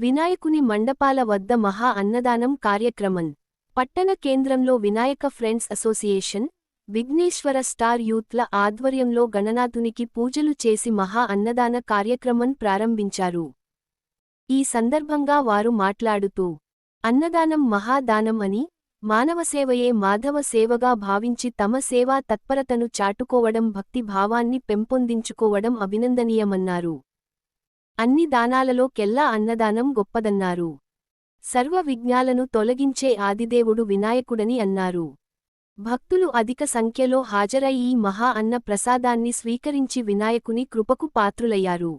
వినాయకుని మండపాల వద్ద మహా అన్నదానం కార్యక్రమం. పట్టణ కేంద్రంలో Vinayaka friends association Vighneshwara star యూత్ల ఆధ్వర్యంలో గణనాథునికి పూజలు చేసి మహా అన్నదాన కార్యక్రమం ప్రారంభించారు. ఈ సందర్భంగా వారు మాట్లాడుతూ అన్నదానం మహాదానం అని మానవసేవయే మాధవ సేవగా భావించి తమ సేవా తత్పరతను చాటుకోవడం భక్తి భావాన్ని పెంపొందించుకోవడం అభినందనీయమన్నారు. అన్ని దానాలలో కెల్లా అన్నదానం గొప్పదన్నారు. సర్వ విఘ్నాలను తొలగించే ఆదిదేవుడు వినాయకుడని అన్నారు. భక్తులు అధిక సంఖ్యలో హాజరై ఈ మహా అన్న ప్రసాదాన్ని స్వీకరించి వినాయకుని కృపకు పాత్రులయ్యారు.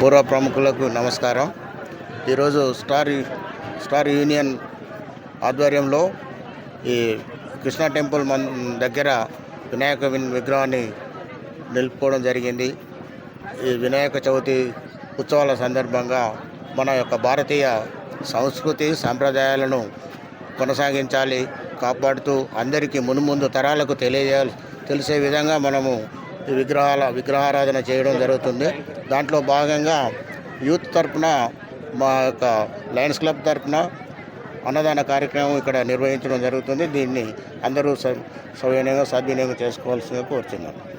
పూర్వ ప్రముఖులకు నమస్కారం. ఈరోజు స్టార్ స్టార్ యూనియన్ ఆధ్వర్యంలో ఈ కృష్ణా టెంపుల్ మన్ దగ్గర వినాయక విగ్రహాన్ని నిలుపుకోవడం జరిగింది. ఈ వినాయక చవితి ఉత్సవాల సందర్భంగా మన యొక్క భారతీయ సంస్కృతి సాంప్రదాయాలను కొనసాగించాలి కాపాడుతూ అందరికీ మునుముందు తరాలకు తెలియజేయాలి తెలిసే విధంగా మనము ఈ విగ్రహాల విగ్రహారాధన చేయడం జరుగుతుంది. దాంట్లో భాగంగా యూత్ తరపున మా యొక్క లయన్స్ క్లబ్ తరపున అన్నదాన కార్యక్రమం ఇక్కడ నిర్వహించడం జరుగుతుంది. దీన్ని అందరూ స- సవినయంగా సద్వినియోగం చేసుకోవాల్సిందిగా కోరుతున్నాను